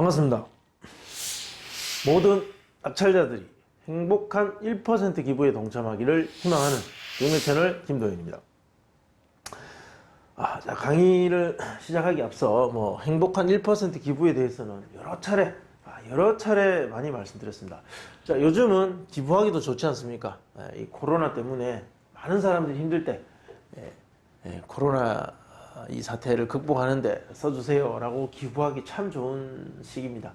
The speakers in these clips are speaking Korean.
반갑습니다. 모든 낙찰자들이 행복한 1% 기부에 동참하기를 희망하는 용의 채널 김도현입니다. 아, 자, 강의를 시작하기 앞서 뭐 행복한 1% 기부에 대해서는 여러 차례 아, 여러 차례 많이 말씀드렸습니다. 자, 요즘은 기부하기도 좋지 않습니까? 예, 이 코로나 때문에 많은 사람들이 힘들 때 예, 예, 코로나 이 사태를 극복하는데 써주세요 라고 기부하기 참 좋은 시기입니다.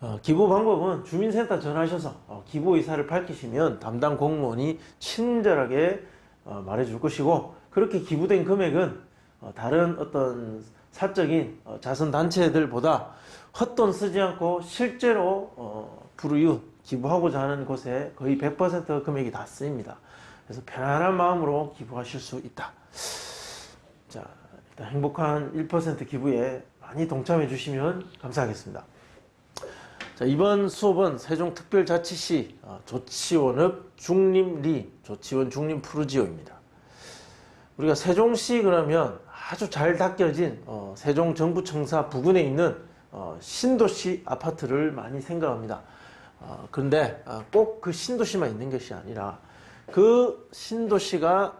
어, 기부 방법은 주민센터 전화하셔서 어, 기부 의사를 밝히시면 담당 공무원이 친절하게 어, 말해줄 것이고 그렇게 기부된 금액은 어, 다른 어떤 사적인 어, 자선 단체들보다 헛돈 쓰지 않고 실제로 어, 불우이웃 기부하고자 하는 곳에 거의 100% 금액이 다 쓰입니다. 그래서 편안한 마음으로 기부하실 수 있다. 자, 행복한 1% 기부에 많이 동참해 주시면 감사하겠습니다. 자, 이번 수업은 세종특별자치시 어, 조치원읍 중림리 조치원 중림 푸르지오입니다. 우리가 세종시 그러면 아주 잘 닦여진 어, 세종정부청사 부근에 있는 어, 신도시 아파트를 많이 생각합니다. 어, 그런데 꼭그 신도시만 있는 것이 아니라 그 신도시가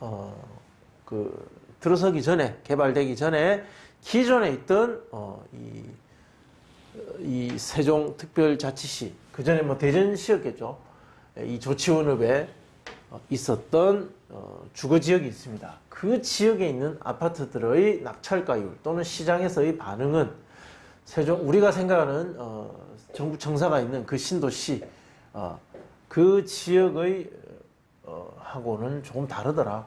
어, 그 들어서기 전에 개발되기 전에 기존에 있던 어, 이, 이 세종특별자치시 그 전에 뭐 대전시였겠죠. 이 조치원읍에 어, 있었던 어, 주거 지역이 있습니다. 그 지역에 있는 아파트들의 낙찰가율 또는 시장에서의 반응은 세종 우리가 생각하는 어, 정부 청사가 있는 그 신도시 어, 그 지역의 어, 하고는 조금 다르더라.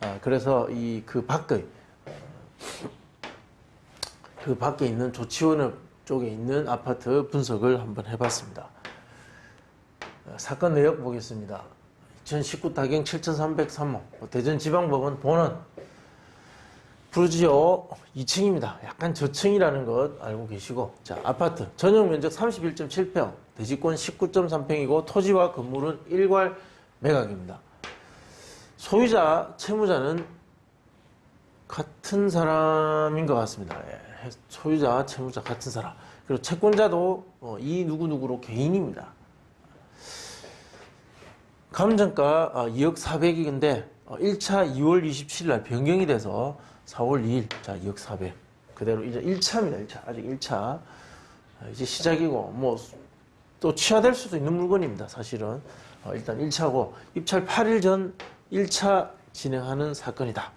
아, 그래서 이 그 밖의 그 밖에 있는 조치원읍 쪽에 있는 아파트 분석을 한번 해봤습니다. 어, 사건 내역 보겠습니다. 2019 다경 7,303호 대전지방법원 본원 부르지오 2층입니다. 약간 저층이라는 것 알고 계시고 자 아파트 전용 면적 31.7평 대지권 19.3평이고 토지와 건물은 일괄 매각입니다. 소유자 채무자는 같은 사람인 것 같습니다. 예, 소유자 채무자 같은 사람. 그리고 채권자도 어, 이 누구누구로 개인입니다. 감정가 어, 2억 400억인데 1차 2월 27일 날 변경이 돼서 4월 2일 자 2억 400 그대로 이제 1차입니다 1차. 아직 1차. 이제 시작이고 뭐 또 취하될 수도 있는 물건입니다 사실은. 어, 일단 1차고 입찰 8일 전 1차 진행하는 사건이다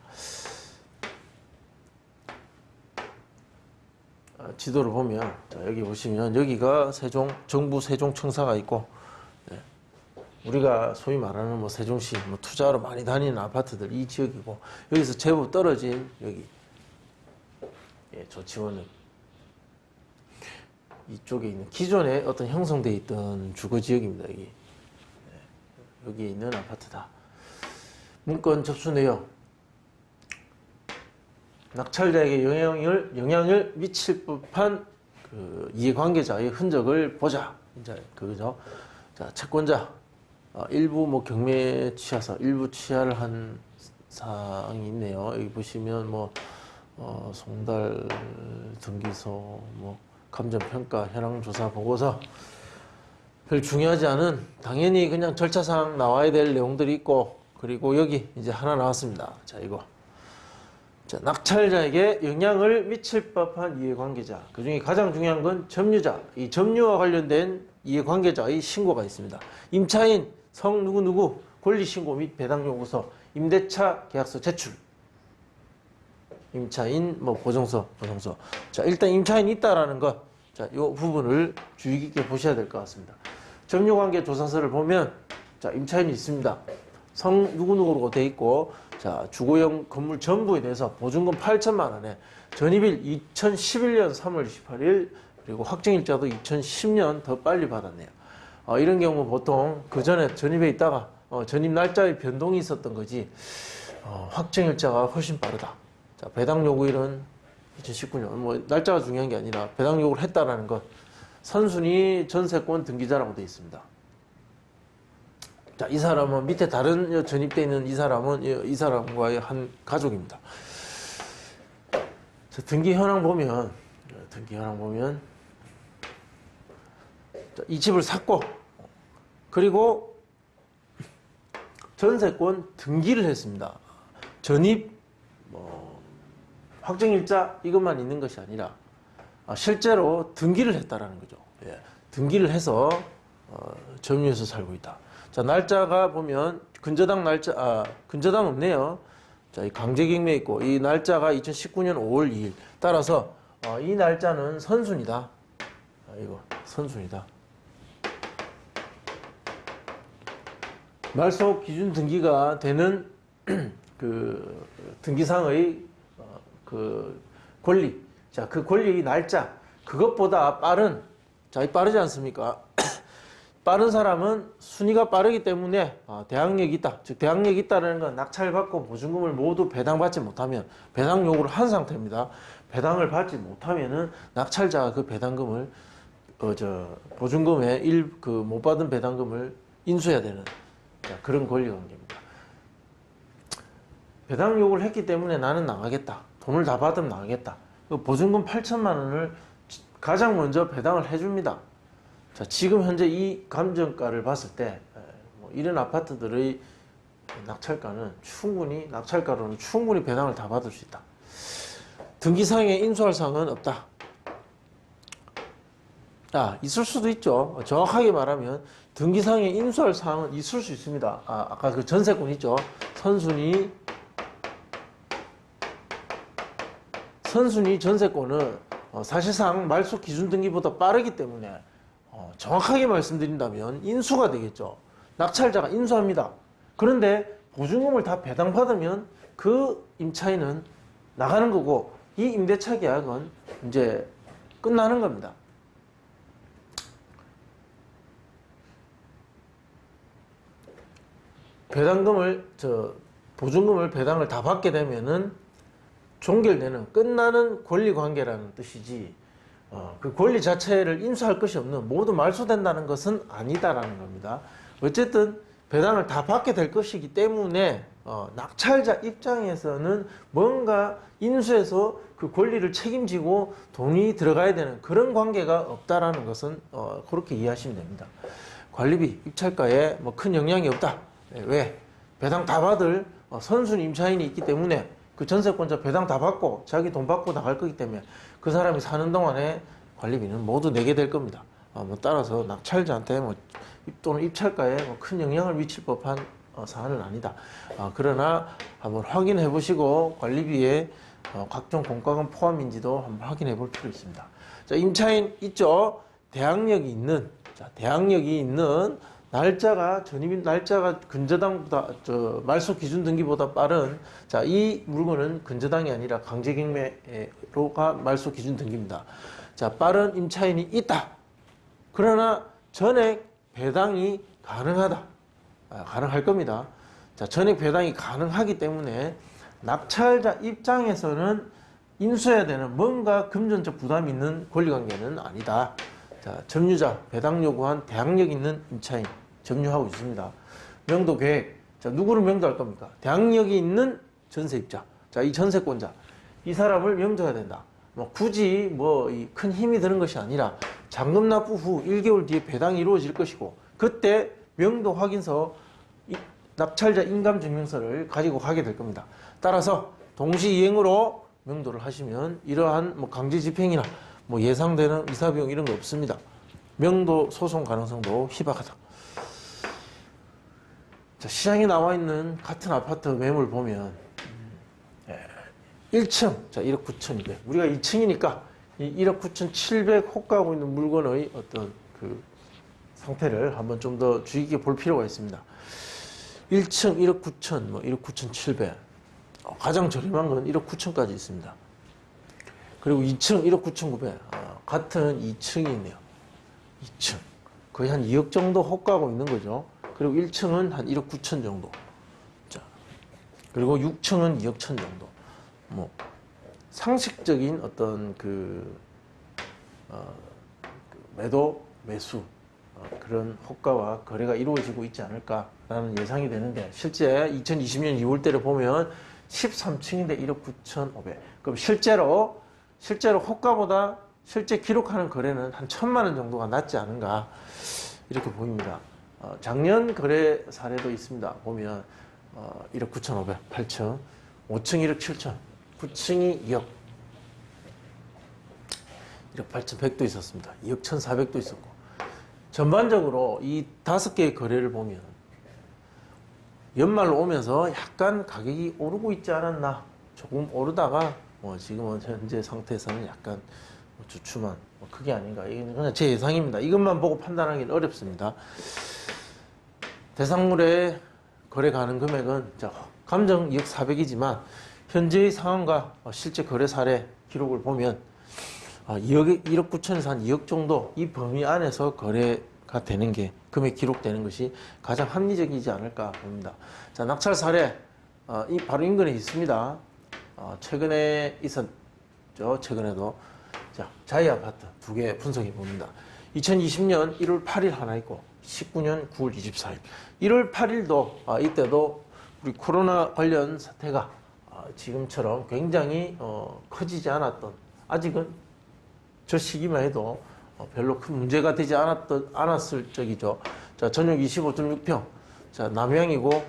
어, 지도를 보면 자, 여기 보시면 여기가 세종 정부 세종청사가 있고 예, 우리가 소위 말하는 뭐 세종시 뭐 투자로 많이 다니는 아파트들 이 지역이고 여기서 제법 떨어진 여기 예, 조치원은 이쪽에 있는 기존에 어떤 형성돼 있던 주거 지역입니다. 여기 예, 여기 있는 아파트다. 문건 접수 내용 낙찰자에게 영향을 영향을 미칠 법한 그 이해관계자의 흔적을 보자. 이제 그거죠. 자 채권자 어, 일부 뭐 경매 취하서 일부 취하를 한 사항이 있네요. 여기 보시면 뭐 어, 송달 등기소, 뭐 감정평가, 현황조사 보고서 별 중요하지 않은 당연히 그냥 절차상 나와야 될 내용들이 있고 그리고 여기 이제 하나 나왔습니다. 자 이거 자, 낙찰자에게 영향을 미칠 법한 이해관계자 그 중에 가장 중요한 건 점유자 이 점유와 관련된 이해관계자의 신고가 있습니다. 임차인 성 누구누구 권리신고 및 배당요구서 임대차 계약서 제출 임차인 뭐 보증서 보증서 자 일단 임차인 있다라는 것자이 부분을 주의 깊게 보셔야 될 것 같습니다. 점유관계 조사서를 보면 자 임차인이 있습니다. 성 누구누구로 돼 있고 자 주거용 건물 전부에 대해서 보증금 8천만 원에 전입일 2011년 3월 28일 그리고 확정일자도 2010년 더 빨리 받았네요. 어, 이런 경우 보통 그 전에 전입해 있다가 어, 전입 날짜에 변동이 있었던 거지 어, 확정일자가 훨씬 빠르다. 자 배당 요구일은 2019년 뭐 날짜가 중요한 게 아니라 배당 요구를 했다라는 것 선순위 전세권 등기자라고 되어 있습니다. 자, 이 사람은 밑에 다른 전입돼 있는 이 사람은 이 사람과의 한 가족입니다. 자, 등기 현황 보면 등기 현황 보면 자, 이 집을 샀고 그리고 전세권 등기를 했습니다. 전입 뭐 확정일자 이것만 있는 것이 아니라 아, 실제로 등기를 했다라는 거죠. 예, 등기를 해서 어, 점유해서 살고 있다. 자 날짜가 보면 근저당 날짜 아 근저당 없네요. 자, 이 강제경매 있고 이 날짜가 2019년 5월 2일. 따라서 어, 이 날짜는 선순이다. 아, 이거 선순이다. 말소 기준 등기가 되는 그 등기상의 어, 그 권리. 자, 그 권리의 날짜. 그것보다 빠른 자, 이 빠르지 않습니까? 빠른 사람은 순위가 빠르기 때문에 어, 대항력이 있다. 즉 대항력이 있다는 건 낙찰받고 보증금을 모두 배당받지 못하면 배당 요구를 한 상태입니다. 배당을 받지 못하면은 낙찰자가 그 배당금을 어, 저 보증금의 일그 못 받은 배당금을 인수해야 되는 자, 그런 권리 관계입니다. 배당 요구를 했기 때문에 나는 나가겠다. 돈을 다 받으면 나가겠다. 그 보증금 8천만 원을 가장 먼저 배당을 해줍니다. 자, 지금 현재 이 감정가를 봤을 때, 에, 뭐 이런 아파트들의 낙찰가는 충분히, 낙찰가로는 충분히 배당을 다 받을 수 있다. 등기상에 인수할 사항은 없다. 아, 있을 수도 있죠. 정확하게 말하면 등기상에 인수할 사항은 있을 수 있습니다. 아, 아까 그 전세권 있죠. 선순위, 선순위 전세권은 어, 사실상 말소 기준 등기보다 빠르기 때문에 어, 정확하게 말씀드린다면 인수가 되겠죠. 낙찰자가 인수합니다. 그런데 보증금을 다 배당받으면 그 임차인은 나가는 거고 이 임대차 계약은 이제 끝나는 겁니다. 배당금을 저 보증금을 배당을 다 받게 되면은 종결되는 끝나는 권리 관계라는 뜻이지 어, 그 권리 자체를 인수할 것이 없는 모두 말소된다는 것은 아니다라는 겁니다. 어쨌든 배당을 다 받게 될 것이기 때문에 어, 낙찰자 입장에서는 뭔가 인수해서 그 권리를 책임지고 돈이 들어가야 되는 그런 관계가 없다라는 것은 어, 그렇게 이해하시면 됩니다. 관리비 입찰가에 뭐 큰 영향이 없다. 예, 왜? 배당 다 받을 어, 선순 임차인이 있기 때문에 그 전세권자 배당 다 받고 자기 돈 받고 나갈 거기 때문에 그 사람이 사는 동안에 관리비는 모두 내게 될 겁니다. 어, 뭐 따라서 낙찰자한테 뭐 입- 또는 입찰가에 뭐 큰 영향을 미칠 법한 어, 사안은 아니다. 어, 그러나 한번 확인해 보시고 관리비에 어, 각종 공과금 포함인지도 한번 확인해 볼 필요 있습니다. 자, 임차인 있죠? 대항력이 있는 자, 대항력이 있는 날짜가 전입 날짜가 근저당보다 저 말소 기준 등기보다 빠른 자 이 물건은 근저당이 아니라 강제경매로가 말소 기준 등기입니다. 자 빠른 임차인이 있다. 그러나 전액 배당이 가능하다. 아, 가능할 겁니다. 자 전액 배당이 가능하기 때문에 낙찰자 입장에서는 인수해야 되는 뭔가 금전적 부담이 있는 권리관계는 아니다. 자, 점유자, 배당 요구한 대항력 있는 임차인, 점유하고 있습니다. 명도 계획. 자, 누구를 명도할 겁니까? 대항력이 있는 전세입자. 자, 이 전세권자. 이 사람을 명도해야 된다. 뭐, 굳이 뭐, 이큰 힘이 드는 것이 아니라 잔금 납부 후 1개월 뒤에 배당이 이루어질 것이고, 그때 명도 확인서, 이 낙찰자 인감 증명서를 가지고 가게 될 겁니다. 따라서 동시 이행으로 명도를 하시면 이러한 뭐 강제 집행이나 뭐 예상되는 이사 비용 이런 거 없습니다. 명도 소송 가능성도 희박하다. 자, 시장에 나와 있는 같은 아파트 매물 보면 예, 1층 자 1억 9,200 우리가 2층이니까 이 1억 9,700 호가하고 있는 물건의 어떤 그 상태를 한번 좀 더 주의 깊게 볼 필요가 있습니다. 1층 1억 9천, 뭐 1억 9,700 어, 가장 저렴한 건 1억 9천까지 있습니다. 그리고 2층 1억 9,900 아, 같은 2층이 있네요. 2층 거의 한 2억 정도 호가하고 있는 거죠. 그리고 1층은 한 1억 9천 정도. 자 그리고 6층은 2억 천 정도. 뭐 상식적인 어떤 그, 어, 그 매도 매수 어, 그런 호가와 거래가 이루어지고 있지 않을까라는 예상이 되는데 실제 2020년 2월대를 보면 13층인데 1억 9,500. 그럼 실제로 실제로 호가보다 실제 기록하는 거래는 한 천만 원 정도가 낮지 않은가 이렇게 보입니다. 어, 작년 거래 사례도 있습니다. 보면 어, 1억 9,500, 8층, 5층 1억 7천, 9층이 2억, 1억 8천 100도 있었습니다. 2억 1,400도 있었고 전반적으로 이 다섯 개의 거래를 보면 연말 오면서 약간 가격이 오르고 있지 않았나 조금 오르다가 뭐 지금은 현재 상태에서는 약간 뭐 주춤한 뭐 그게 아닌가 이건 그냥 제 예상입니다. 이것만 보고 판단하기는 어렵습니다. 대상물의 거래 가능 금액은 자, 감정 2억 400이지만 현재의 상황과 어, 실제 거래 사례 기록을 보면 아, 2억, 1억 9천에서 한 2억 정도 이 범위 안에서 거래가 되는 게 금액 기록되는 것이 가장 합리적이지 않을까 봅니다. 자, 낙찰 사례 어, 이 바로 인근에 있습니다. 어, 최근에 있었죠. 최근에도 자, 자이 아파트 두 개 분석해 봅니다. 2020년 1월 8일 하나 있고 19년 9월 24일. 1월 8일도 아, 이때도 우리 코로나 관련 사태가 아, 지금처럼 굉장히 어, 커지지 않았던 아직은 저 시기만 해도 어, 별로 큰 문제가 되지 않았던 않았을 적이죠. 자 전용 25.6평. 자 남양이고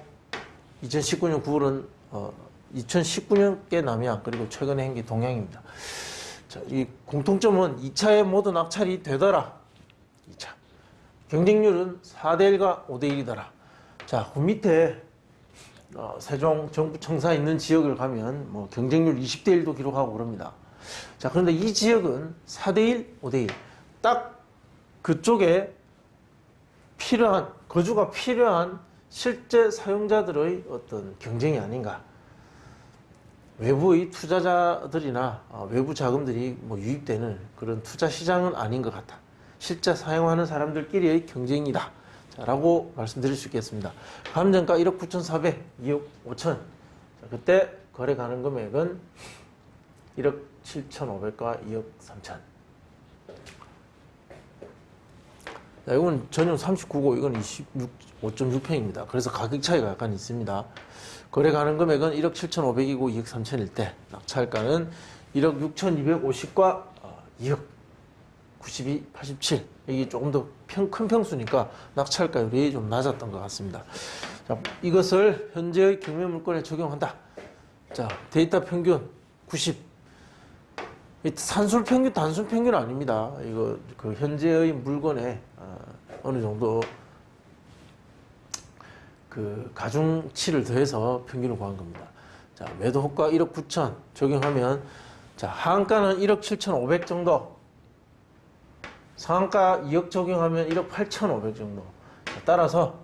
2019년 9월은 어, 2019년께 남양 그리고 최근에 한 게 동양입니다. 자, 이 공통점은 2차에 모두 낙찰이 되더라. 2차. 경쟁률은 4대 1과 5대 1이더라. 자, 그 밑에 어, 세종 정부청사 있는 지역을 가면 뭐 경쟁률 20대 1도 기록하고 그럽니다. 자, 그런데 이 지역은 4대 1, 5대 1. 딱 그쪽에 필요한 거주가 필요한 실제 사용자들의 어떤 경쟁이 아닌가. 외부의 투자자들이나 어, 외부 자금들이 뭐 유입되는 그런 투자 시장은 아닌 것 같다. 실제 사용하는 사람들끼리의 경쟁이다. 자, 라고 말씀드릴 수 있겠습니다. 감정가 1억 9,400, 2억 5천. 자, 그때 거래 가능 금액은 1억 7,500과 2억 3천. 자, 이건 전용 39고 이건 26, 5.6평입니다. 그래서 가격 차이가 약간 있습니다. 거래 가능 금액은 1억 7,500이고 2억 3천일 때 낙찰가는 1억 6,250과 2억 92, 87. 이게 조금 더 큰 평수니까 낙찰가율이 좀 낮았던 것 같습니다. 자, 이것을 현재의 경매 물건에 적용한다. 자, 데이터 평균 90. 이 산술 평균, 단순 평균 아닙니다. 이거 그 현재의 물건에 어, 어느 정도 그 가중치를 더해서 평균을 구한 겁니다. 자, 매도 호가 1억 9천 적용하면 자, 하한가는 1억 7천500 정도. 상한가 2억 적용하면 1억 8천500 정도. 자, 따라서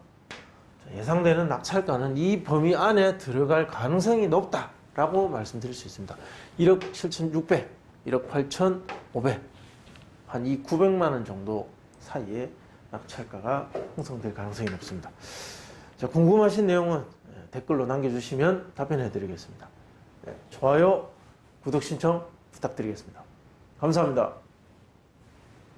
자, 예상되는 낙찰가는 이 범위 안에 들어갈 가능성이 높다라고 말씀드릴 수 있습니다. 1억 7천6백 1억 8천5백 한이 900만 원 정도 사이에 낙찰가가 형성될 가능성이 높습니다. 자, 궁금하신 내용은 예, 댓글로 남겨주시면 답변해 드리겠습니다. 네, 좋아요, 구독 신청 부탁드리겠습니다. 감사합니다.